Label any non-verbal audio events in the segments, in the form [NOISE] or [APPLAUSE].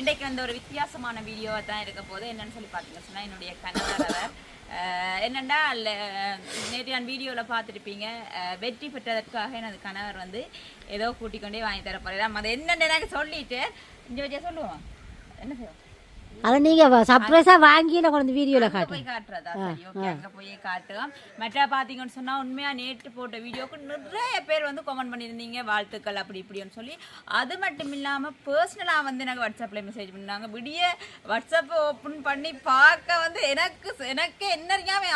இன்றைக்கு வந்து ஒரு வித்தியாசமான வீடியோவாக தான் இருக்க போது என்னன்னு சொல்லி பார்த்தீங்கன்னு சொன்னால் என்னுடைய கணவர் அவர். என்னண்டா அல்ல நேற்று நான் வீடியோவில் பார்த்துருப்பீங்க. வெற்றி பெற்றதற்காக எனது கணவர் வந்து ஏதோ கூட்டிக்கொண்டே வாங்கி தர போகிறேன் அது என்னன்னு எனக்கு சொல்லிட்டு இங்கே வச்சா சொல்லுவோம்? என்ன செய்வோம்? அதை நீங்க சர்ப்ரைஸா வாங்கியில கொண்டு வீடியோல அங்க காட்டு போய் காட்டுறதா சரி ஓகே அங்க போய் காட்டுவோம் மற்ற பாத்தீங்கன்னு சொன்னா உண்மையா நேற்று போட்ட வீடியோக்கு நிறைய பேர் வந்து கமெண்ட் பண்ணியிருந்தீங்க வாழ்த்துக்கள் அப்படி இப்படின்னு சொல்லி. அது மட்டும் இல்லாம பர்சனலா வந்து எனக்கு வாட்ஸ்அப்ல மெசேஜ் பண்ணாங்க. விடிய வாட்ஸ்அப் ஓப்பன் பண்ணி பார்க்க வந்து எனக்கு எனக்கு என்ன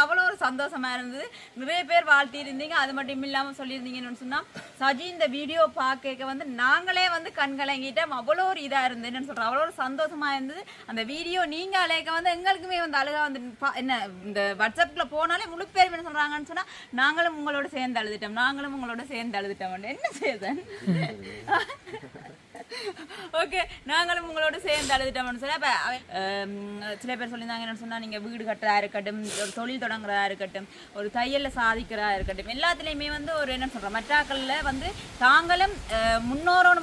அவ்வளோ ஒரு சந்தோஷமா இருந்தது. நிறைய பேர் வாழ்த்தி இருந்தீங்க அது மட்டும் இல்லாம சொல்லியிருந்தீங்கன்னு சொன்னா சஜி இந்த வீடியோ பார்க்க வந்து நாங்களே வந்து கண்கலங்கிட்டோம் அவ்வளோ ஒரு இதா இருந்தது என்னன்னு சொல்றோம் அவ்வளோ ஒரு சந்தோஷமா இருந்தது. அந்த வீடியோ நீங்க அழைக்க வந்து எங்களுக்குமே வந்து அழுகா வந்து பா- என்ன இந்த வாட்ஸ்அப்ல போனாலே முழு பேர் என்ன சொல்றாங்கன்னு சொன்னா நாங்களும் உங்களோட சேர்ந்து அழுதுட்டோம் நாங்களும் உங்களோட சேர்ந்து அழுதுட்டோம். என்ன செய்தன் ஓகே நாங்களும் உங்களோட சேர்ந்து அழுதுட்டோம்னு சொல்லி. அப்போ சில பேர் சொல்லியிருந்தாங்க என்னென்னு சொன்னா வீடு கட்டுறதா இருக்கட்டும் ஒரு தொழில் தொடங்குறதா இருக்கட்டும் ஒரு தையலில் சாதிக்கிறதா இருக்கட்டும் எல்லாத்துலேயுமே வந்து ஒரு என்ன சொல்கிறோம் மற்றாக்களில் வந்து தாங்களும் அஹ்,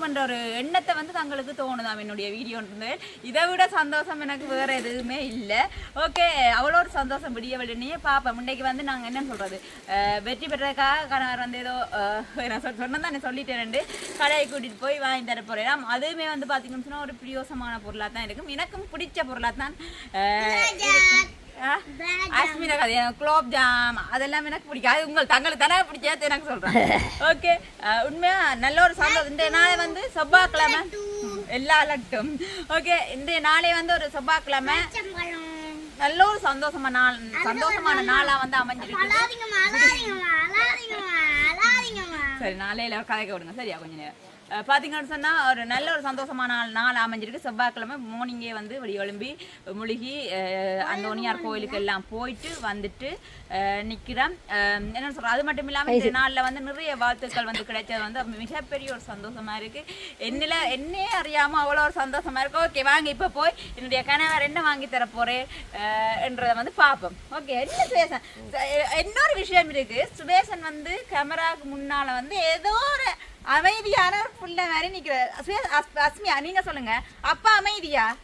என்ற ஒரு எண்ணத்தை வந்து தங்களுக்கு தோணுதாம் என்னுடைய வீடியோன்றது இதை விட சந்தோஷம் எனக்கு வேற எதுவுமே இல்லை. ஓகே அவ்வளோ ஒரு சந்தோஷம் விடிய விடனே பார்ப்போம் முன்னைக்கு வந்து நாங்கள் என்ன சொல்கிறது வெற்றி பெற்றதுக்காக கணவர் வந்து ஏதோ நான் சொல் சொன்னதான் நான் சொல்லிட்டேன் ரெண்டு. கடையை கூட்டிகிட்டு போய் வாங்கி தர போறேன் அதுவுமே வந்து பார்த்தீங்கன்னு ஒரு பிரியோசமான பொருளாக தான் இருக்கும். எனக்கும் பிடிச்ச பொருளாக தான்? அஸ்மினா கதை குலோப் ஜாம் அதெல்லாம் எனக்கு பிடிக்காது உங்கள் தங்களுக்கு தானே பிடிக்காது எனக்கு சொல்றேன் [LAUGHS] ஓகே. உண்மையா நல்ல ஒரு சந்தோஷம் இந்த நாளை வந்து செவ்வாய்க்கிழமை. எல்லா லட்டும். ஓகே இந்த நாளே வந்து ஒரு செவ்வாய்க்கிழமை. நல்ல ஒரு சந்தோஷமான நாள் சந்தோஷமான நாளா வந்து அமைஞ்சிருக்கு சரி நாளையில கதைக்க விடுங்க. சரியா கொஞ்ச நேரம். அஹ் பாத்தீங்கன்னு சொன்னா ஒரு நல்ல ஒரு சந்தோஷமான நாள் அமைஞ்சிருக்கு. செவ்வாய்க்கிழமை மார்னிங்கே வந்து வெளியே எழும்பி முழுகி அஹ், அந்த ஒனியார் கோயிலுக்கு எல்லாம் போயிட்டு வந்துட்டு அஹ், என்ன சொல்றேன் அது மட்டும் இல்லாம இந்த நாள்ல வந்து நிறைய வாழ்த்துக்கள் வந்து கிடைச்சது வந்து மிகப்பெரிய ஒரு சந்தோஷமா இருக்கு. என்னில என்னே அறியாம அவ்வளோ ஒரு சந்தோஷமா இருக்கு. ஓகே வாங்க இப்ப போய் என்னுடைய கணவர் என்ன வாங்கி தர என்றதை வந்து பார்ப்போம். ஓகே என்ன சுவேசன் இன்னொரு விஷயம் இருக்கு. சுவேசன் வந்து கேமராவுக்கு முன்னால வந்து ஏதோ ஒரு அமைதியான புள்ள மாதிரி நிக்கிற சுவே- அஸ்- அஸ்மியா நீங்க சொல்லுங்க. அப்பா அமைதியா?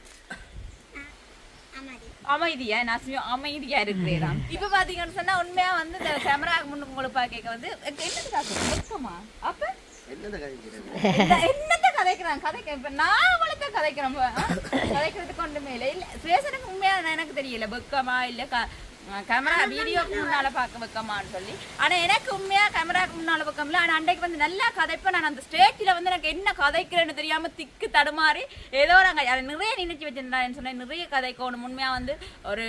அமைதியா? நான் அஸ்மியா அமைதியா இருக்கிறேன் இப்ப பாத்தீங்கன்னு சொன்னா உண்மையா வந்து இந்த கேமராவுக்கு முன்னுக்கு உங்களுக்கு பார்க்க வந்து என்னது காசு வெட்கமா? அப்ப? என்ன- என்னத்த கதைக்கிறான்? கதைக்க இப்ப நான் உங்களுக்கு கதைக்கிறேன்? கதைக்கிறதுக்கு ஒன்றுமே இல்லை. இல்ல சுவேசனுக்கு உண்மையா எனக்கு தெரியல. வெக்கமா இல்ல கேமரா வீடியோக்கு முன்னால பார்க்க வைக்கமான்னு சொல்லி. ஆனா எனக்கு உண்மையா கேமராக்கு முன்னால இல்லை ஆனா அன்றைக்கு வந்து நல்லா கதைப்பேன். நான் அந்த ஸ்டேஜ்ல வந்து எனக்கு என்ன கதைக்கிறேன்னு தெரியாம திக்கு தடுமாறி ஏதோ நாங்கள் அதை நிறைய நினைச்சு வச்சிருந்தேன் சொன்னேன். நிறைய கதைக்கோணும் உண்மையா வந்து ஒரு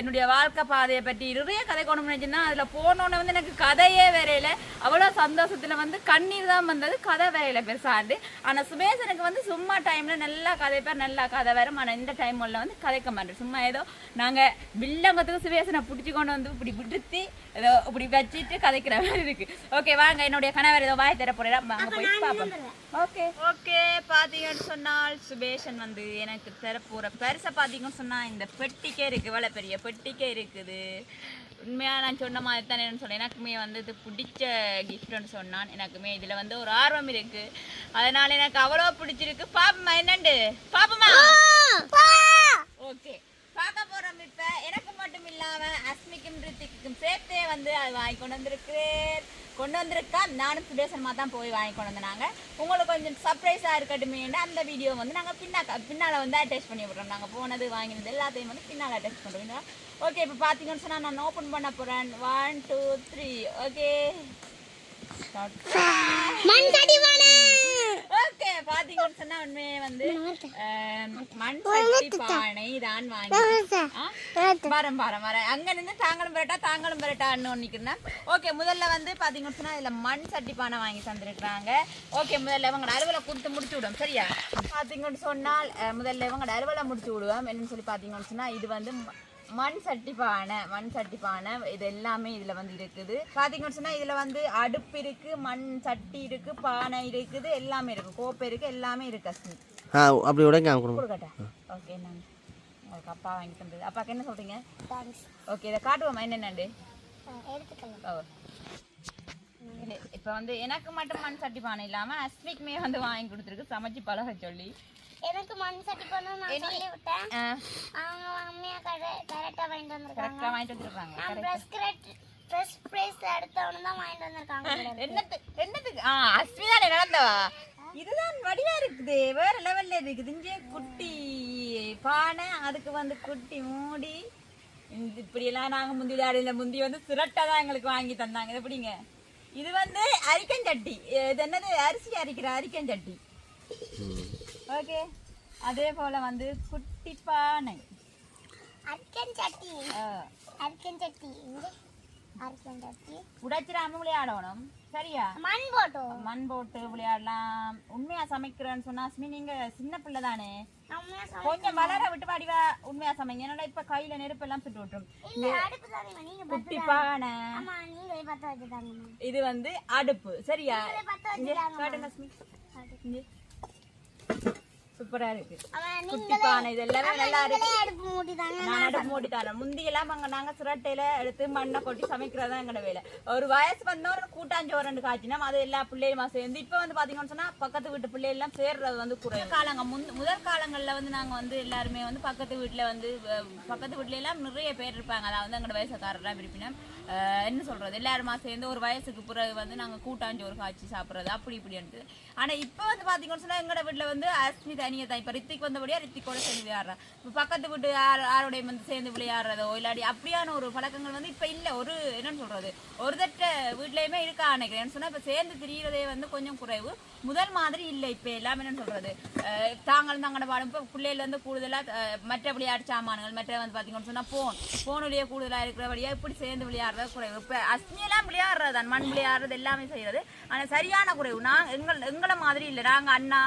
என்னுடைய வாழ்க்கை பாதையை பற்றி நிறைய கதைக்கணும்னு நினைச்சிருந்தேன் அதுல போனோன்னு வந்து எனக்கு கதையே வரையில. அவ்வளோ சந்தோஷத்துல வந்து கண்ணீர் தான் வந்தது. கதை வரையில பெருசாண்டு ஆனா எனக்கு வந்து சும்மா டைம்ல நல்லா கதைப்பேன். நல்லா கதை வரும். ஆனா இந்த டைம் வந்து கதைக்க மாட்டேன். சும்மா ஏதோ நாங்க வில்லங்கத்துக்கு சுவேசனை பிடிச்சி கொண்டு வந்து இப்படி விடுத்தி ஏதோ இப்படி வச்சுட்டு கதைக்கிற மாதிரி இருக்கு. ஓகே வாங்க என்னுடைய கணவர் ஏதோ வாய் தர போறேன். வாங்க போய் பார்ப்போம். ஓகே ஓகே பாத்தீங்கன்னு சொன்னால் சுபேஷன் வந்து எனக்கு தர போற பரிசை பாத்தீங்கன்னு சொன்னா இந்த பெட்டிக்கே இருக்கு. இவ்வளவு பெரிய பெட்டிக்கே இருக்குது. உண்மையா நான் சொன்ன மாதிரி தான் என்ன சொன்னேன். எனக்குமே வந்து இது பிடிச்ச கிஃப்ட்னு சொன்னான். எனக்குமே இதுல வந்து ஒரு ஆர்வம் இருக்கு. அதனால எனக்கு அவ்வளோ பிடிச்சிருக்கு. பாப்பமா என்னண்டு? பாப்பமா? ஓகே பார்க்க போறோம் இப்ப. எனக்கு மட்டும் இல்லாம அஸ்மிக்கும் ரித்திக்கும் சேர்த்தே வந்து அது வாங்கி கொண்டு வந்திருக்கிறேன். கொண்டு வந்திருக்கா? நானும் சுடேசன்மா தான் போய் வாங்கி கொண்டு வந்தாங்க உங்களுக்கு கொஞ்சம் சர்ப்ரைஸாக இருக்கட்டுமே அந்த வீடியோ வந்து நாங்கள் பின்னா பின்னால் வந்து அட்டாச் பண்ணி விட்றோம். நாங்கள் போனது வாங்கினது எல்லாத்தையும் வந்து பின்னால் அட்டாச் பண்ணுறோம் ஓகே இப்போ பார்த்தீங்கன்னு சொன்னால் நான் ஓப்பன் பண்ண போகிறேன் one two three okay okay பாத்தீங்கன்னு சொன்னா உண்மையே வந்து மண் சட்டி பானை தான் வாங்கி வரேன் வரேன் அங்க நின்று தாங்களும் பெரட்டா தாங்களும் பெரட்டான்னு நிக்கிறேன் ஓகே முதல்ல வந்து பாத்தீங்கன்னு சொன்னா இதுல மண் சட்டி பானை வாங்கி தந்திருக்காங்க ஓகே முதல்ல இவங்க அலுவலை கொடுத்து முடிச்சு விடும் சரியா? பாத்தீங்கன்னு சொன்னால் முதல்ல இவங்க அலுவலை முடிச்சு விடுவோம். என்னன்னு சொல்லி பாத்தீங்கன்னு சொன்னா இது வந்து மண் சட்டி பானை மண் சட்டி பானை இது எல்லாமே இதுல வந்து இருக்குது. பாத்தீங்கன்னு சொன்னா இதுல வந்து அடுப்பு இருக்கு மண் சட்டி இருக்கு பானை இருக்குது எல்லாமே இருக்கு. கோப்பை இருக்கு எல்லாமே இருக்கு ஆ அப்படி உடைங்க கொடுக்கட்டா? ஓகே நான் உங்களுக்கு அப்பா வாங்கி தந்தது அப்பாக்கு என்ன சொல்றீங்க? ஓகே இதை காட்டுவோமா? என்னென்னண்டு? ஓ. இப்போ வந்து எனக்கு மட்டும் மண் சட்டி பானை இல்லாம அஸ்மிக்குமே வந்து வாங்கி கொடுத்துருக்கு சமைச்சு பழக சொல்லி. எனக்கு மண் சட்டி பண்ண நான் சொல்லி விட்டேன் அவங்க அம்மையா கடை கரெக்டா வாங்கிட்டு வந்திருக்காங்க. கரெக்டா வாங்கிட்டு வந்துருக்காங்க நான் ப்ரெஸ் கிரெட் ப்ரெஸ் ப்ரைஸ் எடுத்தவனு தான் வாங்கிட்டு வந்திருக்காங்க. என்னத்துக்கு என்னத்துக்கு? ஆ அஸ்மிதானே நடந்தவா? இதுதான் வடிவா இருக்குது வேற லெவல்ல இருக்குது. இங்கே குட்டி பானை அதுக்கு வந்து குட்டி மூடி. இந்த இப்படியெல்லாம் நாங்க முந்தி விளையாடல முந்தி வந்து சிரட்டை தான் எங்களுக்கு வாங்கி தந்தாங்க. இது எப்படிங்க? இது வந்து அரிக்கஞ்சட்டி. இது என்னது? அரிசி அரிக்கிற அரிக்கஞ்சட்டி. ஓகே. அதே போல வந்து குட்டி பானை அர்க்கன் சட்டி. அர்க்கன் சட்டி. இங்க அர்க்கன் சட்டி. உடைச்சிடாம விளையாடணும். சரியா? மண் போட்டோம் மண் போட்டு விளையாடலாம். உண்மையா சமைக்கிறேன்னு சொன்னா அஸ்மி நீங்க சின்ன பிள்ளை தானே? கொஞ்சம் வளர விட்டு படிவா உண்மையா சமைங்க. என்னோட இப்ப கையில நெருப்பு எல்லாம் சுட்டு விட்டுரும். குட்டி பானை. இது வந்து அடுப்பு. சரியா? காட்டுங்க அஸ்மி. சூப்பரா இருக்கு. குட்டி பானை இது எல்லாமே நல்லா இருக்கு. நான் அடுப்பு மூடி தரேன் முந்தி எல்லாம் அங்க நாங்க சிரட்டையில எடுத்து மண்ணை கொட்டி சமைக்கிறதா எங்கட வேலை. ஒரு வயசு வந்தோம் கூட்டாஞ்சோறு ரெண்டு காய்ச்சினா அது எல்லா பிள்ளைகளுமா சேர்ந்து இப்ப வந்து பாத்தீங்கன்னு சொன்னா பக்கத்து வீட்டு பிள்ளை எல்லாம் சேர்றது வந்து குறைவு காலங்க முன் முதல் காலங்கள்ல வந்து நாங்க வந்து எல்லாருமே வந்து பக்கத்து வீட்டுல வந்து பக்கத்து வீட்டுல எல்லாம் நிறைய பேர் இருப்பாங்க. அதாவது எங்கட வயசுக்காரர்லாம் விருப்பினம் என்ன சொல்றது? எல்லாருமா சேர்ந்து ஒரு வயசுக்கு பிறகு வந்து நாங்க கூட்டாஞ்சோறு காய்ச்சி சாப்பிடுறது அப்படி இப்படின்ட்டு. ஆனா இப்ப வந்து பாத்தீங்கன்னு சொன்னா எங்கட வீட்டுல வந்து அஸ்மி தனியா தான். இப்ப ரித்திக் வந்தபடியா ரித்திக்கோட சேர்ந்து விளையாடுறேன் இப்ப பக்கத்து வீட்டு யார் யாரோடையும் வந்து சேர்ந்து விளையாடுறதோ இல்லாட்டி அப்படியான ஒரு பழக்கங்கள் வந்து இப்ப இல்ல. ஒரு என்னன்னு சொல்றது? ஒரு தட்ட வீட்லயுமே இருக்கா நினைக்கிறேன் சொன்னா இப்ப சேர்ந்து திரியறதே வந்து கொஞ்சம் குறைவு. முதல் மாதிரி இல்ல இப்ப எல்லாமே என்னன்னு சொல்றது? அஹ் தாங்கள் தங்கட பாடம். இப்ப பிள்ளைகள் வந்து கூடுதலா மற்ற விளையாட்டு சாமான்கள் மற்ற வந்து பாத்தீங்கன்னு சொன்னா போன் போனுடைய கூடுதலா இருக்கிறபடியா இப்படி சேர்ந்து விளையாடுறது குறைவு. இப்போ அஸ்மியெல்லாம் விளையாடுறது தான் மண் விளையாடுறது எல்லாமே செய்யறது. ஆனால் சரியான குறைவு. நான் எங்கள் எங்களை மாதிரி இல்லை. நாங்கள் அண்ணா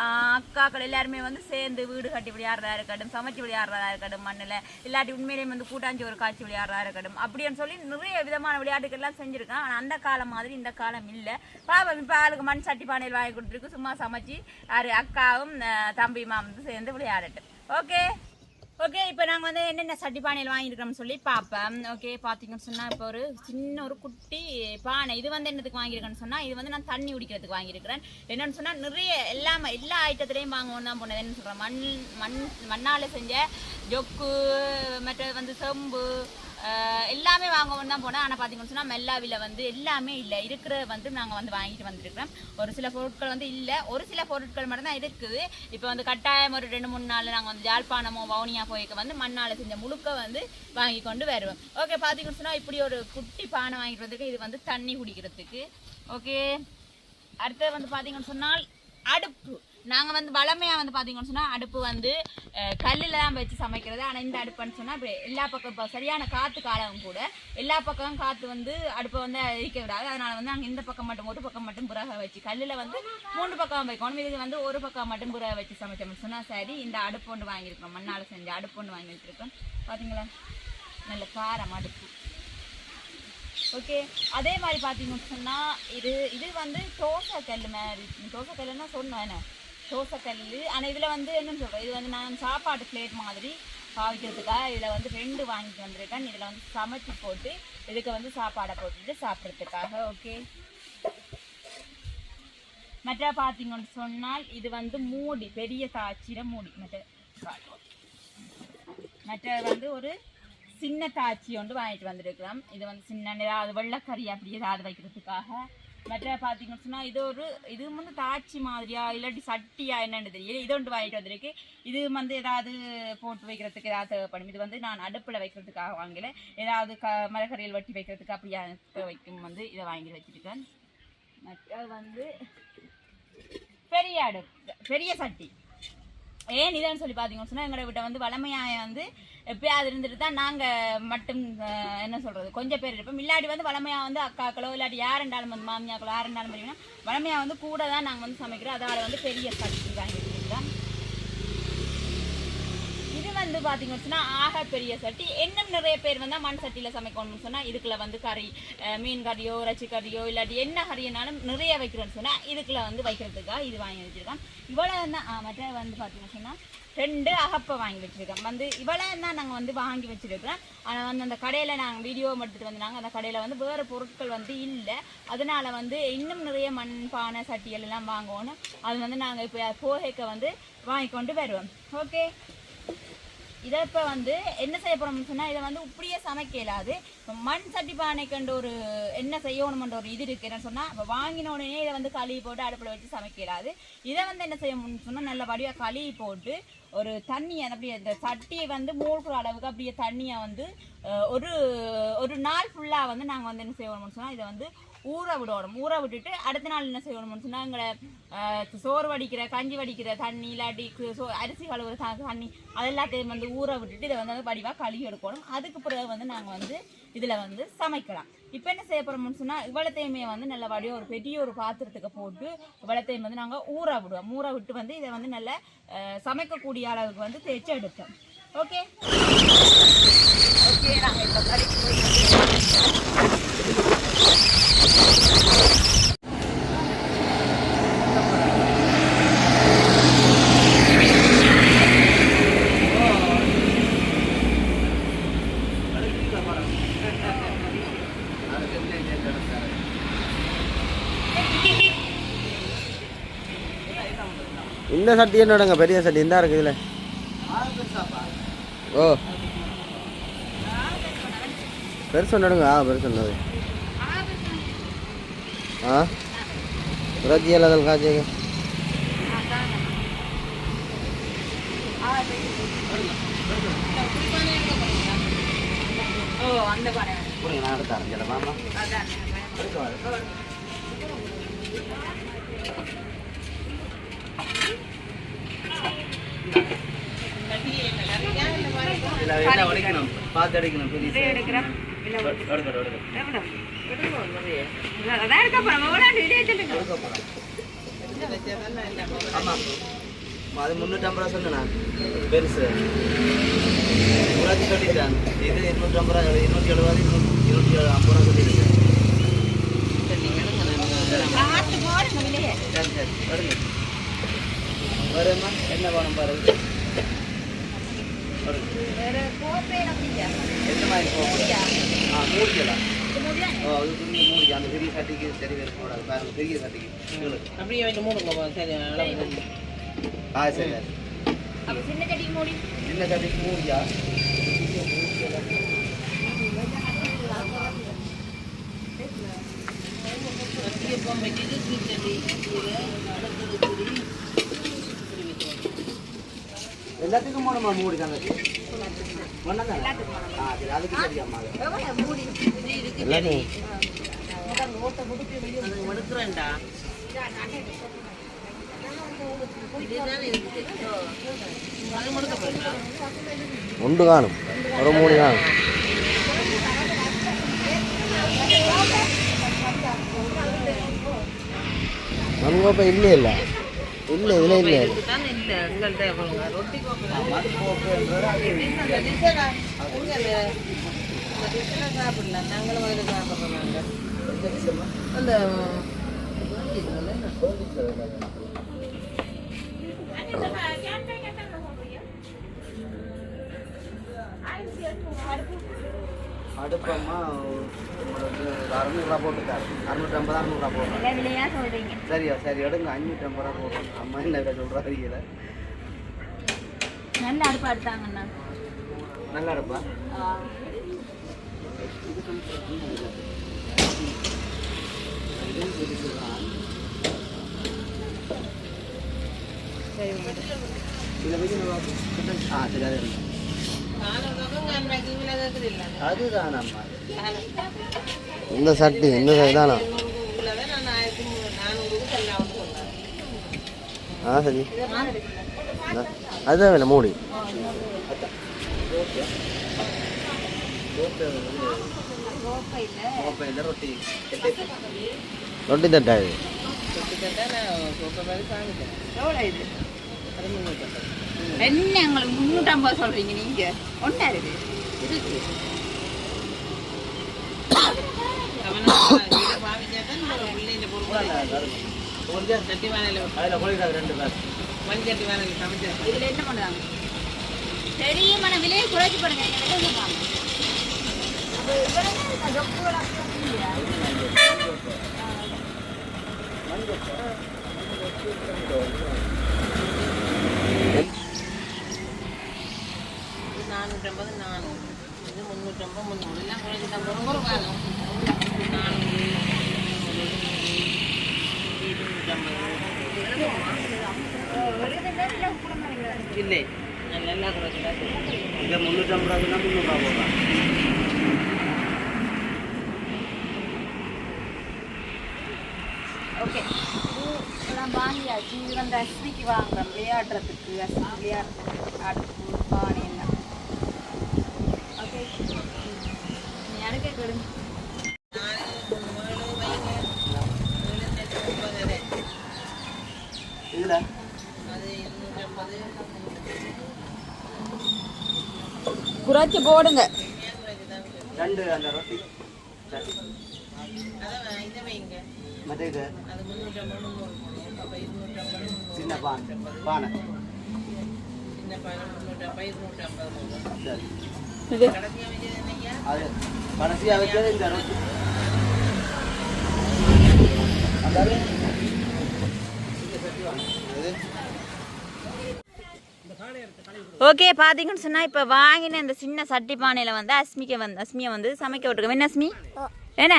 அக்காக்கள் எல்லாருமே வந்து சேர்ந்து வீடு கட்டி விளையாடுறதா இருக்கட்டும் சமைச்சு விளையாடுறதா இருக்கட்டும் மண்ணில். இல்லாட்டி உண்மையிலேயே வந்து கூட்டாஞ்சி ஒரு காட்சி விளையாடுறதா இருக்கட்டும் அப்படின்னு சொல்லி நிறைய விதமான விளையாட்டுகள் எல்லாம் ஆனால் அந்த காலம் மாதிரி இந்த காலம் இல்லை. பாப்போம் இப்போ ஆளுக்கு மண் சட்டி பானையில் வாங்கி கொடுத்துருக்கு. சும்மா சமைச்சு யார் அக்காவும் தம்பியுமா வந்து சேர்ந்து விளையாடட்டும். ஓகே? ஓகே இப்போ நாங்கள் வந்து என்னென்ன சட்டி பானையில் வாங்கியிருக்கிறோம்னு சொல்லி பார்ப்போம். ஓகே பார்த்தீங்கன்னு சொன்னால் இப்போ ஒரு சின்ன ஒரு குட்டி பானை. இது வந்து என்னத்துக்கு வாங்கியிருக்கேன்னு சொன்னால் இது வந்து நான் தண்ணி குடிக்கிறதுக்கு வாங்கியிருக்கிறேன். என்னென்னு சொன்னால் நிறைய எல்லாமே எல்லா ஐட்டத்துலேயும் வாங்கணும்னு தான் போனது என்ன சொல்கிறேன் மண் மண் மண்ணால் செஞ்ச ஜொக்கு மற்ற வந்து செம்பு எல்லாமே வாங்கணும்னு தான் போனேன் ஆனால் பார்த்தீங்கன்னு சொன்னால் மெல்லாவில் வந்து எல்லாமே இல்லை. இருக்கிற வந்து நாங்கள் வந்து வாங்கிட்டு வந்திருக்கிறோம். ஒரு சில பொருட்கள் வந்து இல்லை. ஒரு சில பொருட்கள் மட்டும்தான் இருக்குது. இப்போ வந்து கட்டாயம் ஒரு ரெண்டு மூணு நாள் நாங்கள் வந்து ஜாழ்ப்பாணமோ வவுனியா போய்க்க வந்து மண்ணால் செஞ்ச முழுக்க வந்து வாங்கி கொண்டு வருவோம். ஓகே பார்த்தீங்கன்னு சொன்னால் இப்படி ஒரு குட்டி பானை வாங்கிட்டு வந்திருக்கேன் இது வந்து தண்ணி குடிக்கிறதுக்கு. ஓகே அடுத்தது வந்து பார்த்தீங்கன்னு சொன்னால் அடுப்பு. நாங்கள் வந்து வளமையாக வந்து பார்த்தீங்கன்னு சொன்னால் அடுப்பு வந்து கல்லில் தான் வச்சு சமைக்கிறது. ஆனால் இந்த அடுப்புன்னு சொன்னால் இப்படி எல்லா பக்கம் இப்போ சரியான காற்று காலம் கூட எல்லா பக்கமும் காற்று வந்து அடுப்பை வந்து அழிக்க விடாது. அதனால் வந்து நாங்கள் இந்த பக்கம் மட்டும் ஒரு பக்கம் மட்டும் புறாக வச்சு கல்லில் வந்து மூணு பக்கம் வைக்கணும். இது வந்து ஒரு பக்கம் மட்டும் புறாக வச்சு சமைச்சோம்னு சொன்னால் சரி இந்த அடுப்பு ஒன்று வாங்கியிருக்கோம் மண்ணால் செஞ்ச அடுப்பு ஒன்று வாங்கி வச்சுருக்கோம் பார்த்தீங்களா நல்ல காரம் அடுப்பு ஓகே. அதே மாதிரி பார்த்தீங்கன்னு சொன்னால் இது இது வந்து தோசை கல் மாதிரி தோசை கல்லுன்னா சொன்னேன். என்ன தோசை கல் ஆனால் இதில் வந்து என்னன்னு சொல்கிறேன் இது வந்து நான் சாப்பாடு பிளேட் மாதிரி பாவிக்கிறதுக்காக இதில் வந்து ரெண்டு வாங்கிட்டு வந்திருக்கேன். இதில் வந்து சமைச்சு போட்டு இதுக்கு வந்து சாப்பாடை போட்டுட்டு சாப்பிட்றதுக்காக ஓகே மற்ற பார்த்தீங்கன்னு சொன்னால் இது வந்து மூடி பெரிய தாச்சியில மூடி. மற்ற மற்ற வந்து ஒரு சின்ன தாச்சி ஒன்று வாங்கிட்டு வந்திருக்கிறோம் இது வந்து சின்ன ஏதாவது வெள்ளைக்கறி அப்படி ஏதாவது வைக்கிறதுக்காக. மற்ற பார்த்தீங்கன்னு சொன்னால் இது ஒரு இது வந்து தாச்சி மாதிரியா இல்லாட்டி சட்டியா என்னன்னு தெரியல. இது ஒன்று வாங்கிட்டு வந்திருக்கு. இது வந்து ஏதாவது போட்டு வைக்கிறதுக்கு ஏதாவது தேவைப்படும். இது வந்து நான் அடுப்பில் வைக்கிறதுக்காக வாங்கல. ஏதாவது க மரக்கறியில் வட்டி வைக்கிறதுக்கு அப்படியா வைக்கும் வந்து இதை வாங்கி வச்சிருக்கேன். மற்ற வந்து பெரிய அடுப்பு பெரிய சட்டி. ஏன் இதான்னு சொல்லி பார்த்தீங்கன்னு சொன்னால் எங்களோட வீட்டை வந்து வளமையாக வந்து எப்பயாவது இருந்துட்டு தான் நாங்கள் மட்டும் என்ன சொல்கிறது கொஞ்சம் பேர் இருப்போம். இல்லாட்டி வந்து வளமையாக வந்து அக்காக்களோ இல்லாட்டி யார் இருந்தாலும் வந்து மாமியாக்களோ யார் இருந்தாலும் பார்த்தீங்கன்னா வளமையாக வந்து கூட தான் நாங்கள் வந்து சமைக்கிறோம். அதால் வந்து பெரிய சக்தி வாங்கி வச்சுருக்கோம் இது வந்து பாத்தீங்கன்னு அப்படின்னா ஆக பெரிய சட்டி. இன்னும் நிறைய பேர் வந்து மண் சட்டியில சமைக்கணும்னு சொன்னா இதுக்குள்ள வந்து கறி மீன் கறியோ இறைச்சி கறியோ இல்லாட்டி என்ன கறினாலும் நிறைய வைக்கிறோம்னு சொன்னா இதுக்குள்ள வந்து வைக்கிறதுக்காக இது வாங்கி வச்சுருக்கோம் இவ்வளவு தான் மற்ற வந்து பாத்தீங்கன்னு சொன்னா ரெண்டு அகப்பை வாங்கி வச்சிருக்கோம் வந்து இவ்வளோ தான் நாங்கள் வந்து வாங்கி வச்சுருக்கோம் ஆனால் வந்து அந்த கடையில் நாங்கள் வீடியோ எடுத்துகிட்டு வந்தாங்க அந்த கடையில் வந்து வேறு பொருட்கள் வந்து இல்லை. அதனால் வந்து இன்னும் நிறைய மண் பானை சட்டிகள் எல்லாம் வாங்கணும். அது வந்து நாங்கள் இப்போ போகைக்கு வந்து வாங்கி கொண்டு வருவோம். ஓகே இதை இப்போ வந்து என்ன செய்ய போறோம்னு சொன்னால் இதை வந்து இப்படியே சமைக்க இயலாது மண் சட்டி பானைக்கண்டு ஒரு என்ன செய்யணும்ன்ற ஒரு இது இருக்குன்னு சொன்னால் இப்போ வாங்கின உடனே இதை வந்து கழுவி போட்டு அடுப்பில் வச்சு சமைக்க இயலாது இதை வந்து என்ன செய்யணும்னு சொன்னால் நல்ல வடிவா கழுவி போட்டு ஒரு தண்ணியை அப்படியே இந்த சட்டியை வந்து மூழ்கிற அளவுக்கு அப்படியே தண்ணியை வந்து ஒரு ஒரு நாள் ஃபுல்லாக வந்து நாங்கள் வந்து என்ன செய்யணும்னு சொன்னால் இதை வந்து ஊற விடணும். ஊற விட்டுட்டு அடுத்த நாள் என்ன செய்யணும்னு சொன்னால் எங்களை சோறு வடிக்கிற கஞ்சி வடிக்கிற தண்ணி இல்லாட்டி சோ அரிசி கழுவுற தண்ணி அது எல்லாத்தையும் வந்து ஊற விட்டுட்டு இதை வந்து வடிவாக கழுவி எடுக்கணும். அதுக்கு பிறகு வந்து நாங்கள் வந்து இதில் வந்து சமைக்கலாம். இப்போ என்ன செய்ய போகிறோம்னு சொன்னால் இவ்வளத்தையுமே வந்து நல்ல வடிவம் ஒரு பெரிய ஒரு பாத்திரத்துக்கு போட்டு இவ்வளத்தையும் வந்து நாங்கள் ஊற விடுவோம். ஊற விட்டு வந்து இதை வந்து நல்ல சமைக்கக்கூடிய அளவுக்கு வந்து தேய்ச்சி எடுப்போம் ஓகே? ஓகே நாங்கள் இப்போ கடைக்கு போய் இந்த சட்டி என்னோடங்க? பெரிய சட்டி. இந்த இருக்கு இதுல. ஓ. பெருசு ஒன்றுங்க ஆ பெருசு ஒன்று ஆ? ரஜி இல்லாதல் காய்ச்சேங்க. Thank you. பார்த்து அடிக்கணும் ஆமாம் அது முந்நூற்றம்பது ரூபா சொன்னேண்ணா பெருசு புரட்சி சொல்லிட்டேன் இது இருநூற்றம்பது ரூபா இருநூற்றி எழுபது இருநூற்றி ஐம்பது ரூபா சொல்லியிருக்கேன் சரி எடுங்க வருமா என்ன வேணும் பாருங்க எடுங்க. வேற கோப்பை அப்படியா எந்த மாதிரி போகும் ஆ மூடிக்கலாம். ஓ அது துணி மூடி அந்த பெரிய சட்டிக்கு சரி வேறு போடாது. பாருங்க பெரிய சட்டிக்கு. அப்படியே வாங்கிட்டு மூடுங்க சரி. ஆ சரி அப்ப சின்ன செடி மூடி. சின்ன சட்டிக்கு மூடியா? அப்படியே பொம்மைக்கு இது கிச்சடி, இது, அடுத்தது குடி, இப்படி வைக்கணும். எல்லாத்துக்கும் மூடமா மூடி தாங்க ஒன்றா ஆ சரி அதுக்கு சரியாம்மா எவ்வளோ மூடி இது இருக்கு எல்லாத்தையும் அது மடுக்குறேன்டா. இதுதானே இருக்கு. இல்லை இல்லை இல்லை இதில் சாப்பிடலாம். நாங்களும் அந்த அடுப்பம்மா உங்களுக்கு ஒரு அறுநூறுவா போட்டுக்காரு அறுநூற்றம்பது அறுநூறுவா போடுறேன் விலை விலையா சொல்றீங்க சரியா சரி எடுங்க அஞ்சூற்றம்பது ரூபா போடுறோம் அம்மா என்ன விட சொல்கிறா தெரியல நல்ல அடுப்பு எடுத்தாங்கண்ணா நல்லா இருப்பா இதில் வச்சு ஆ சரி அது எடுங்க. இந்த சட்டி இந்த இதானா ஆ சரி. அதுதான் வேலை மூடி. ரொட்டி ரொட்டி எவ்வளோ இது? என்ன உங்களுக்கு முந்நூற்றம்பது சொல்றீங்க நீங்க? ஒன்றா இருக்கு. இருக்கு கவனமா என்ன பண்ணுறாங்க? தான் இந்த குறைச்சி பொறுப்பு கொஞ்சம் சட்டி நானூற்றம்பது நானூறு. இது முந்நூற்றம்பது முந்நூறு. எல்லாம் குறைஞ்சி தான் போகிறோம் ஒரு காலம் நானூறு இருநூற்றம்பது இல்லை. நல்லா முந்நூற்றம்பது முந்நூறுரூவா ஓகே. இதெல்லாம் வாங்கியாச்சு. இது வந்து அஸ்மிக்கு வாங்குறோம் விளையாடுறதுக்கு அஸ்மி விளையாடுறதுக்கு அடுப்பு பானை எல்லாம் ஓகே நீ அடுக்க கொடுங்க இருநூற்றம்பது குறைச்சி போடுங்க. ரெண்டு அந்த ரொட்டி. மற்ற இது? சின்ன பான். பானை. இது? அது கடைசியாக வச்சது இந்த ரொட்டி. அதாவது இங்க சட்டி வாங்க. இது ஓகே பார்த்தீங்கன்னு சொன்னால் இப்போ வாங்கின இந்த சின்ன சட்டி பானையில் வந்து அஸ்மிக்க வந்து அஸ்மியை வந்து சமைக்க விட்டுருக்கு. என்ன அஸ்மி? என்ன?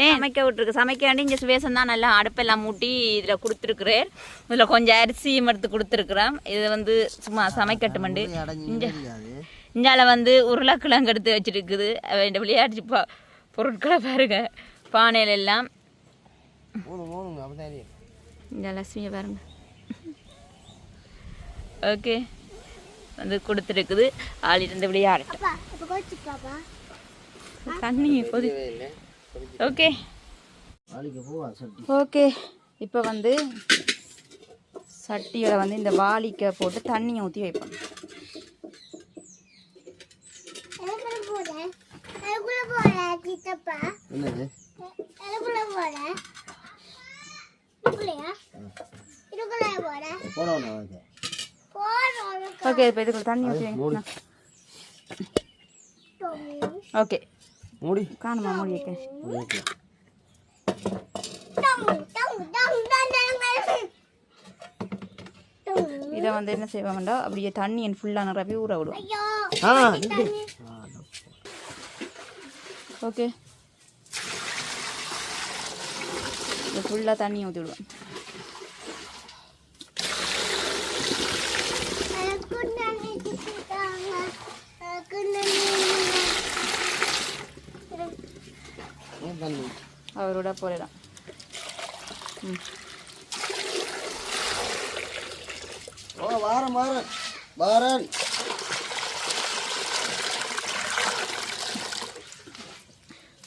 ஏ சமைக்க விட்டுருக்கு. சமைக்க வேண்டி இங்கே சுவேசம் தான் நல்லா அடுப்பெல்லாம் மூட்டி இதில் கொடுத்துருக்குறேன். இதில் கொஞ்சம் அரிசியும் எடுத்து கொடுத்துருக்குறேன். இது வந்து சும்மா சமைக்கட்டுமண்டு இங்கே இஞ்சால வந்து உருளைக்கிழங்கு எடுத்து வச்சிருக்குது. அவன் விளையாட்டு பா பொருட்களை பாருங்க. பானையில எல்லாம். இந்த லட்சுமியை பாருங்க. ஓகே வந்து கொடுத்துருக்குது. ஆளிட்டு விளையாடட்டும் அப்பா இப்போ கோச்சிக்காப்பா தண்ணி கொதி ஓகே. நாளைக்கு போவா சட்டி? ஓகே. இப்போ வந்து சட்டியில் வந்து இந்த வாளிக்க போட்டு தண்ணியை ஊற்றி வைப்போம். எதுக்குள்ள ஓகே இப்போ இதுக்குள்ள தண்ணி ஊற்றி வைங்க. ஓகே மூடி. காணுமா மூடி வைக்க? மூடி டங் டங் டங் டங் டங் டங் இதை வந்து என்ன செய்வாங்கண்டா அப்படியே தண்ணி என் ஃபுல்லாக நிரப்பி ஊற ஆ ஓகே இது ஃபுல்லாக தண்ணி ஊற்றி விடுவோம் எனக்கு நன்றி சித்தாங்க எனக்கு நன்றி தண்ணி அவரோட போயிடலாம் ம் வாரம் வாரம் வாரன்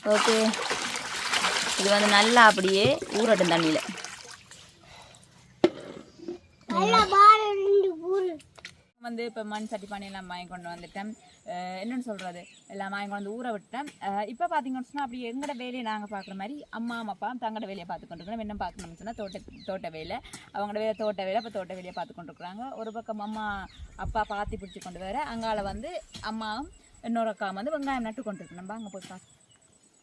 ஓகே இது வந்து நல்லா அப்படியே ஊறட்டும் தண்ணியில் நல்லா பாரு ரெண்டு ஊரு வந்து இப்போ மண் சட்டி எல்லாம் வாங்கி கொண்டு வந்துட்டேன். என்னென்னு சொல்கிறது எல்லாம் வாங்கி கொண்டு வந்து ஊற விட்டேன். இப்போ பார்த்தீங்கன்னு சொன்னால் அப்படி எங்களோட வேலையை நாங்கள் பார்க்குற மாதிரி அம்மா அப்பா தங்களோட வேலையை பார்த்து கொண்டிருக்கிறோம். என்ன பார்க்கணும்னு சொன்னால் தோட்ட தோட்ட வேலை. அவங்களோட வேலை தோட்ட வேலை இப்போ தோட்ட வேலையை பார்த்து கொண்டிருக்கிறாங்க. ஒரு பக்கம் அம்மா அப்பா பாத்தி பிடிச்சி கொண்டு வர அங்கால வந்து அம்மாவும் இன்னொரு அக்கா வந்து வெங்காயம் நட்டு கொண்டு இருக்கணும். நம்ம அங்கே போய் பார்க்க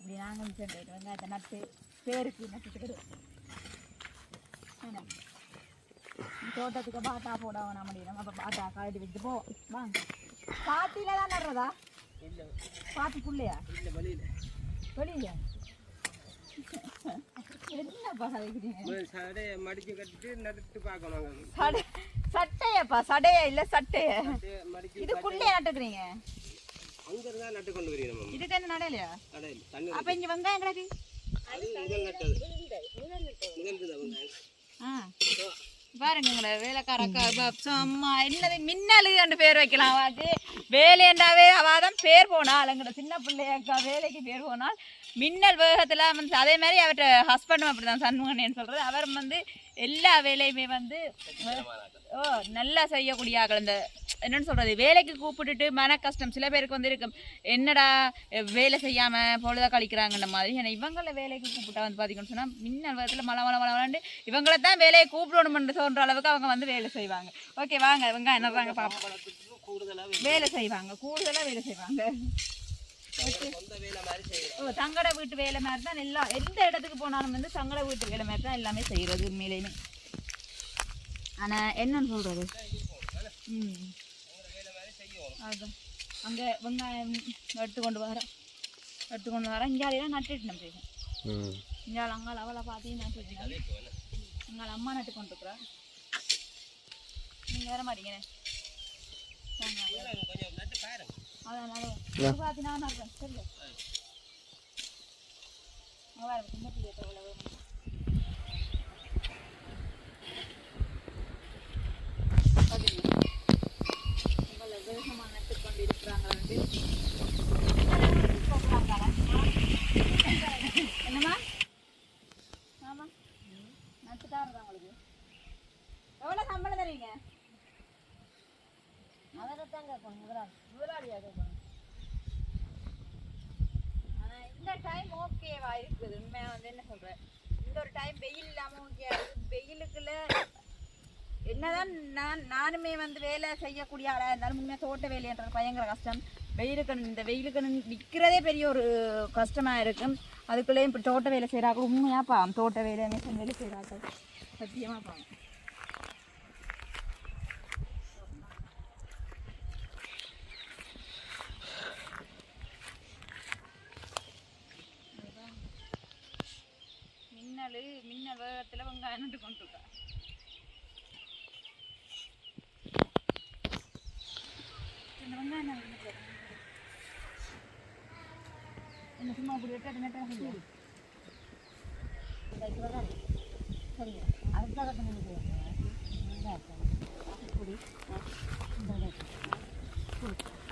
இப்படி நாங்கள் வெங்காயத்தை நட்டு பேருக்கு நட்டுட்டு தோட்டத்துக்கு பாட்டா போட வேணாம் முடியும் அப்போ பாட்டா கழட்டி வச்சுட்டு போ. வாங்க பாத்தியில தான் நடுறதா பாத்திக்குள்ளையா வெளியில. என்னப்பா கதைக்கிறீங்க மடிச்சு கட்டிட்டு நடுத்து பார்க்கணும் சடை சட்டையப்பா சடைய இல்ல சட்டைய? இதுக்குள்ளே நட்டுக்கிறீங்க? அங்க இருந்தா நட்டு கொண்டு வரீங்க இதுக்கு என்ன நடையிலையா தண்ணி அப்ப இங்க வெங்காயம் கிடக்கு அது முதல் நட்டது. முதல் ஆ. பாருங்க வேலைக்காரக்கா அம்மா என்னது மின்னலு என்று பேர் வைக்கலாம். அவாக்கு வேலையண்டாவே அவாதான் பேர் போனால் எங்கட சின்ன பிள்ளையக்கா வேலைக்கு பேர் போனால் மின்னல் வேகத்தில் வந்து அதே மாதிரி அவர்கிட்ட ஹஸ்பண்டும் அப்படி தான் சண்முகன் சொல்கிறது அவர் வந்து எல்லா வேலையுமே வந்து ஓ நல்லா செய்யக்கூடிய ஆக்கள் இந்த என்னன்னு சொல்கிறது வேலைக்கு கூப்பிட்டுட்டு மன கஷ்டம் சில பேருக்கு வந்து இருக்கும். என்னடா வேலை செய்யாமல் பொழுத கழிக்கிறாங்கன்ற மாதிரி. ஏன்னா இவங்களை வேலைக்கு கூப்பிட்டா வந்து பாத்தீங்கன்னு சொன்னால் மின்னல் விதத்துல மழை மழை மழை விளாண்டு இவங்கள தான் வேலையை கூப்பிடணும்னு தோன்ற அளவுக்கு அவங்க வந்து வேலை செய்வாங்க. ஓகே வாங்க இவங்க என்னதாங்க பாப்போம். வேலை செய்வாங்க கூடுதலாக வேலை செய்வாங்க. ஓ தங்கட வீட்டு வேலை மாதிரி தான் எல்லா எந்த இடத்துக்கு போனாலும் வந்து தங்கட வீட்டு வேலை மாதிரி தான் எல்லாமே செய்கிறது உண்மையிலேயுமே. ஆனா என்னன்னு சொல்றது? ம். அதான் அங்க வெங்காயம் எடுத்து கொண்டு வர எடுத்து கொண்டு வர. இங்காலையெல்லாம் நட்டுட்டு நம்ம இங்கால அங்கால அவளை பார்த்து நட்டுட்டு அங்கால அம்மா நட்டு கொண்டு இருக்கிறா. நீங்க வர மாட்டீங்க. அதான் பார்த்து நான் நடுறேன். சொல்லு அங்க பாரு, சின்ன பிள்ளைய இவ்வளவு வேகமா நட்டுக் கொண்டிருக்கிறாங்களா வந்து. என்னம்மா ஆமா நட்டுதான் உங்களுக்கு? எவ்வளவு சம்பளம் தருவீங்க? முதலாளியா கேட்கணும் ஆனா இந்த டைம் ஓகேவா இருக்குது. உண்மையா வந்து என்ன சொல்றேன் இந்த ஒரு டைம் வெயில் இல்லாம ஓகே வெயிலுக்குள்ள என்னதான் நான் நானுமே வந்து வேலை செய்யக்கூடிய ஆளாக இருந்தாலும் உண்மையாக தோட்ட வேலைன்றது பயங்கர கஷ்டம். வெயிலுக்கு இந்த வெயிலுக்கு நிற்கிறதே பெரிய ஒரு கஷ்டமாக இருக்கும் அதுக்குள்ளேயும் இப்போ தோட்ட வேலை செய்கிறாங்க உண்மையாக பாவம் தோட்ட வேலை மிஷன் வேலை செய்கிறாங்க சத்தியமாக பாவம் மின்னல் மின்னல் வேகத்தில் வெங்காயம் கொண்டு இருக்கா இந்த வெங்காயம் நான் என்ன செய்றேன்? என்ன சும்மா அப்படி வெட்டாட்டு நட்டா செய்ய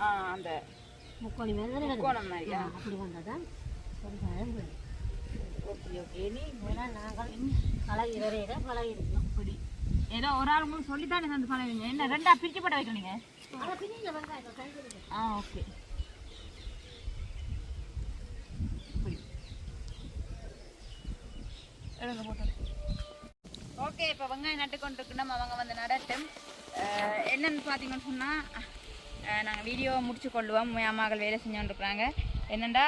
ஆ அந்த முக்கோணி மாதிரி தானே மாதிரியா அப்படி வந்தாதான் கொஞ்சம் போடும் ஓகே ஓகே நீ நாங்கள் பழகி வரையிட பழகி இருக்கோம் அப்படி ஏதோ ஒரு ஆள் உங்களுக்கு சொல்லித்தானே வந்து பழகுவீங்க என்ன ரெண்டா பிரிச்சு போட வைக்கணுங்க ஆ ஓகே. ஓகே இப்போ வெங்காயம் நட்டு கொண்டு இருக்கணும் அவங்க வந்து நடட்டும். என்னென்னு என்னன்னு பார்த்தீங்கன்னு சொன்னால் நாங்கள் வீடியோ முடிச்சு கொள்ளுவோம். அம்மாக்கள் வேலை செஞ்சோன்னு இருக்கிறாங்க என்னென்னா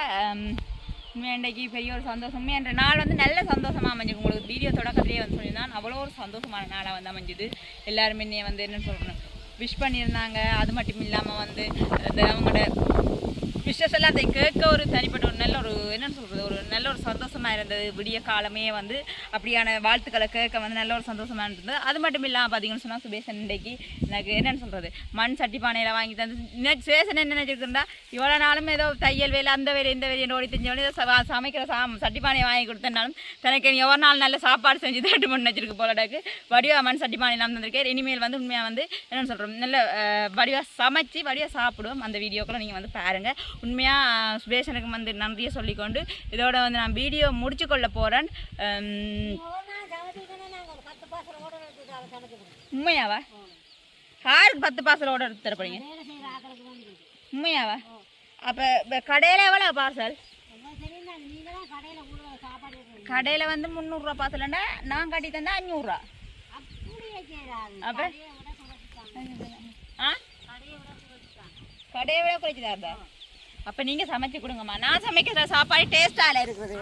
இன்றைக்கு பெரிய ஒரு சந்தோஷமே. என்ற நாள் வந்து நல்ல சந்தோஷமாக அமைஞ்சுது. உங்களுக்கு வீடியோ தொடக்கத்திலேயே வந்து சொல்லியிருந்தான். அவ்வளோ ஒரு சந்தோஷமான நாளாக வந்து அமைஞ்சுது. எல்லாருமே என்னைய வந்து என்னென்னு சொல்கிறேன் விஷ் பண்ணியிருந்தாங்க. அது மட்டும் இல்லாமல் வந்து இந்த அவங்களோட விஷஸ் எல்லாத்தையும் கேட்க ஒரு தனிப்பட்ட ஒரு நல்ல ஒரு என்னன்னு சொல்கிறது ஒரு நல்ல ஒரு சந்தோஷமாக இருந்தது. விடிய காலமே வந்து அப்படியான வாழ்த்துக்களை கேட்க வந்து நல்ல ஒரு சந்தோஷமாக இருந்தது. அது மட்டும் இல்லாமல் பார்த்தீங்கன்னு சொன்னால் சுபேசன் இன்றைக்கு எனக்கு என்னென்னு சொல்கிறது மண் சட்டி பானையில் வாங்கி தந்து இன்னும் சுபேசன் என்ன நினச்சிருந்தா இவ்வளோ நாளும் ஏதோ தையல் வேலை அந்த வேலை இந்த வேலை ஓடி தெரிஞ்சவனே ஏதோ ச- சமைக்கிற சா சட்டி பானையை வாங்கி கொடுத்தனாலும் தனக்கு நீ எவ்வளோ நாள் நல்ல சாப்பாடு செஞ்சு தட்டு பண்ணி வச்சிருக்கு போலடாக்கு வடிவா மண் சட்டி பானையில் தந்திருக்கேன். இனிமேல் வந்து உண்மையாக வந்து என்னென்னு சொல்கிறோம் நல்ல வடிவாக சமைச்சு வடிவாக சாப்பிடுவோம். அந்த வீடியோக்கெல்லாம் நீங்கள் வந்து பாருங்கள் உண்மையாக சுபேஷனுக்கு வந்து நன்றியை சொல்லிக்கொண்டு இதோட வந்து நான் வீடியோ முடிச்சு கொள்ள போகிறேன் உண்மையாவா? காருக்கு பத்து பார்சல் ஓட எடுத்து தர உண்மையாவா? அப்போ கடையில் எவ்வளோ பார்சல் கடையில் வந்து முந்நூறுரூவா பார்சல்னா நான் கட்டி தந்தா அஞ்சூறுரூவா அப்போ? ஆ? கடையை விட குறைச்சி அப்போ நீங்கள் சமைச்சு கொடுங்கம்மா. நான் சமைக்கிற சாப்பாடு டேஸ்டால இருக்குது.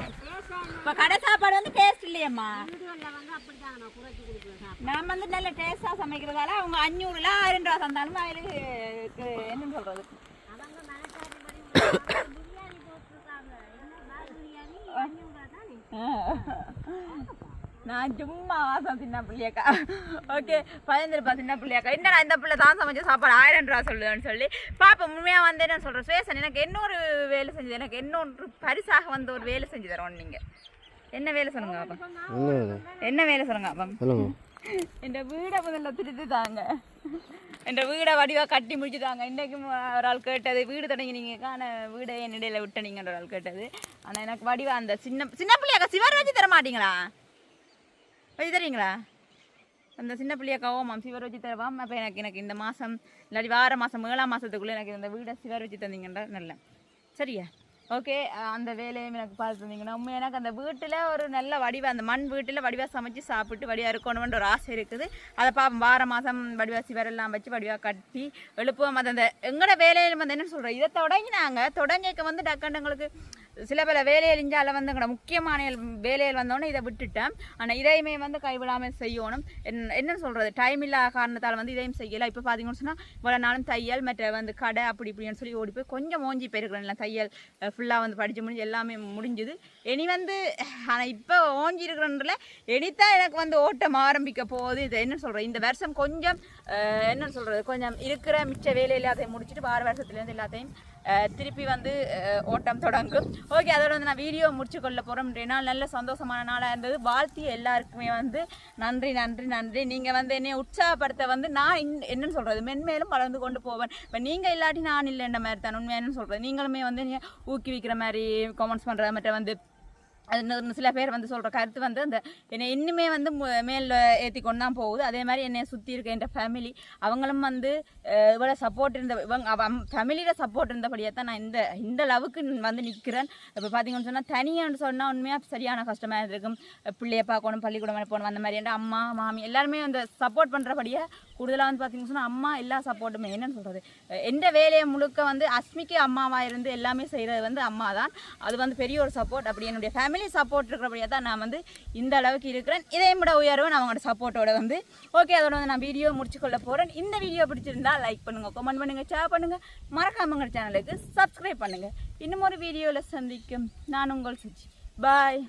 இப்போ கடை சாப்பாடு வந்து டேஸ்ட் இல்லையம்மா. நான் வந்து நல்ல டேஸ்ட்டாக சமைக்கிறதால அவங்க அஞ்சூறுல ஆயிரம் ரூபா தந்தாலும் அவளுக்கு என்னன்னு சொல்கிறது அவங்க நான் சும்மா வாசம் சின்ன பிள்ளையாக்கா. ஓகே பயந்துருப்பா சின்ன பிள்ளையாக்கா. என்னடா இந்த பிள்ளை தான் சமைச்ச சாப்பாடு ஆயிரம் ரூபா சொல்லுவேன்னு சொல்லி. பாப்பா உண்மையாக வந்து என்ன சொல்கிறேன் சுவேசன் எனக்கு இன்னொரு வேலை செஞ்சது எனக்கு இன்னொன்று பரிசாக வந்து ஒரு வேலை செஞ்சு தரோம் நீங்கள் என்ன வேலை சொல்லுங்க பாப்பா? என்ன வேலை சொல்லுங்க சொல்லுங்க. என் வீடை முதல்ல திருத்தி தாங்க என் வீடை வடிவாக கட்டி முடிச்சு தாங்க இன்றைக்கும் ஒரு ஆள் கேட்டது வீடு தொடங்கி நீங்கள் காண வீடை என் இடையில விட்ட நீங்கள் ஒரு ஆள் கேட்டது. ஆனால் எனக்கு வடிவா அந்த சின்ன சின்ன பிள்ளையாக்கா சிவர் வச்சு தர மாட்டீங்களா? வச்சு தரீங்களா அந்த சின்ன பிள்ளையக்காவோ மாம் சிவர் வச்சு தருவாம் அப்போ எனக்கு எனக்கு இந்த மாதம் இல்லாட்டி வார மாதம் ஏழாம் மாதத்துக்குள்ளே எனக்கு இந்த வீடை சிவர் வச்சு தந்தீங்கன்றா நல்ல. சரியா? ஓகே அந்த வேலையும் எனக்கு பார்த்து தந்தீங்கன்னா உண்மை எனக்கு அந்த வீட்டில் ஒரு நல்ல வடிவா அந்த மண் வீட்டில் வடிவாக சமைச்சு சாப்பிட்டு வடிவாக இருக்கணும்ன்ற ஒரு ஆசை இருக்குது. அதை பார்ப்போம் வார மாதம் வடிவா சிவரெல்லாம் வச்சு வடிவாக கட்டி எழுப்புவோம். அது அந்த எங்களோட வேலையில் வந்து என்ன சொல்கிறோம் இதை தொடங்கினாங்க. தொடங்கிக்க வந்து டக்குன்னு எங்களுக்கு சில பல வேலையில் இஞ்சால வந்து எங்களோட முக்கியமான வேலையில் வந்தோடனே இதை விட்டுட்டேன். ஆனால் இதையுமே வந்து கைவிடாமல் செய்யணும். என் என்ன சொல்கிறது டைம் இல்லாத காரணத்தால் வந்து இதையும் செய்யலை. இப்போ பார்த்தீங்கன்னு சொன்னால் இவ்வளோ நாளும் தையல் மற்ற வந்து கடை அப்படி இப்படின்னு சொல்லி ஓடி போய் கொஞ்சம் மோஞ்சி போயிருக்கிறேன். தையல் ஃபுல்லாக வந்து படித்து முடிஞ்சு எல்லாமே முடிஞ்சுது. இனி வந்து ஆனால் இப்போ ஓஞ்சி இருக்கிறன்றல இனித்தான் எனக்கு வந்து ஓட்டம் ஆரம்பிக்க போகுது. இது என்ன சொல்கிறது இந்த வருஷம் கொஞ்சம் என்ன சொல்கிறது கொஞ்சம் இருக்கிற மிச்ச வேலையில் அதை முடிச்சுட்டு வார வருஷத்துலேருந்து எல்லாத்தையும் திருப்பி வந்து ஓட்டம் தொடங்கும். ஓகே அதோட வந்து நான் வீடியோ முடிச்சு கொள்ள போகிறோம் நாள் நல்ல சந்தோஷமான நாளாக இருந்தது. வாழ்த்தி எல்லாருக்குமே வந்து நன்றி நன்றி நன்றி. நீங்கள் வந்து என்னை உற்சாகப்படுத்த வந்து நான் என்னன்னு சொல்கிறது மென்மேலும் வளர்ந்து கொண்டு போவேன். இப்போ நீங்கள் இல்லாட்டி நான் இல்லைன்ற மாதிரி தான்? உண்மையானு சொல்கிறது நீங்களுமே வந்து என்னை ஊக்குவிக்கிற மாதிரி கமெண்ட்ஸ் பண்ணுற மாதிரி வந்து சில பேர் வந்து சொல்கிற கருத்து வந்து அந்த என்னை இன்னுமே வந்து மு- மேல ஏற்றி கொண்டு தான் போகுது. அதே மாதிரி என்னை சுற்றி இருக்க என் ஃபேமிலி அவங்களும் வந்து இவ்வளோ சப்போர்ட் இருந்த இவங்க ஃபேமிலியில் சப்போர்ட் இருந்தபடியாக தான் நான் இந்த இந்த அளவுக்கு வந்து நிற்கிறேன் இப்போ பார்த்தீங்கன்னு சொன்னால் தனியான்னு சொன்னால் உண்மையாக சரியான கஷ்டமாக இருக்கும் பிள்ளைய பார்க்கணும் பள்ளிக்கூடம் போகணும் அந்த மாதிரி. என் அம்மா மாமி எல்லாருமே அந்த சப்போர்ட் பண்ணுறபடியே கூடுதலாக வந்து பார்த்தீங்கன்னா சொன்னால் அம்மா எல்லா சப்போர்ட்டுமே என்னன்னு சொல்கிறது எந்த வேலையை முழுக்க வந்து அஸ்மிக்கு அம்மாவாக இருந்து எல்லாமே செய்கிறது வந்து அம்மா தான் அது வந்து பெரிய ஒரு சப்போர்ட் அப்படி என்னுடைய ஃபேமிலி சப்போர்ட் இருக்கிறபடியாக தான் நான் வந்து இந்த அளவுக்கு இருக்கிறேன். இதையும் விட உயர்வு நான் அவங்களோட சப்போர்ட்டோட வந்து ஓகே அதோட வந்து நான் வீடியோ முடிச்சுக்கொள்ள போகிறேன் இந்த வீடியோ பிடிச்சிருந்தா லைக் பண்ணுங்கள் கமெண்ட் பண்ணுங்கள் ஷேர் பண்ணுங்கள் மறக்காம சேனலுக்கு சப்ஸ்கிரைப் பண்ணுங்கள் இன்னும் ஒரு வீடியோவில் சந்திக்கும். நான் உங்கள் சுச்சி பாய்